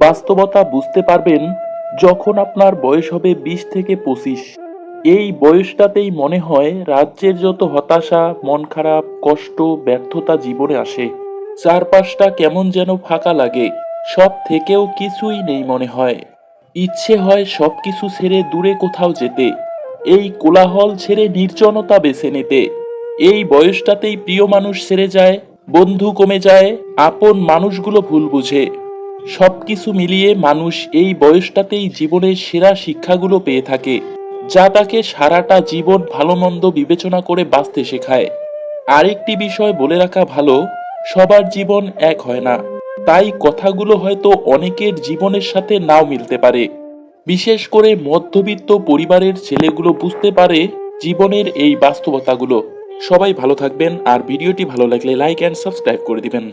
বাস্তবতা বুঝতে পারবেন যখন আপনার বয়স হবে বিশ থেকে পঁচিশ। এই বয়সটাতেই মনে হয় রাজ্যের যত হতাশা, মন খারাপ, কষ্ট, ব্যর্থতা জীবনে আসে, চারপাশটা কেমন যেন ফাঁকা লাগে, সব থেকেও কিছুই নেই মনে হয়। ইচ্ছে হয় সব কিছু ছেড়ে দূরে কোথাও যেতে, এই কোলাহল ছেড়ে নির্জনতা বেছে নিতে। এই বয়সটাতেই প্রিয় মানুষ ছেড়ে যায়, বন্ধু কমে যায়, আপন মানুষগুলো ভুল বুঝে। সবকিছু মিলিয়ে মানুষ এই বয়সটাতেই জীবনের সেরা শিক্ষাগুলো পেয়ে থাকে, যা তাকে সারাটা জীবন ভালো মন্দ বিবেচনা করে বাঁচতে শেখায়। আরেকটি বিষয় বলে রাখা ভালো, সবার জীবন এক হয় না। তাই কথাগুলো হয়তো অনেকের জীবনের সাথে নাও মিলতে পারে। বিশেষ করে মধ্যবিত্ত পরিবারের ছেলেগুলো বুঝতে পারে জীবনের এই বাস্তবতাগুলো। সবাই ভালো থাকবেন, আর ভিডিওটি ভালো লাগলে লাইক অ্যান্ড সাবস্ক্রাইব করে দিবেন।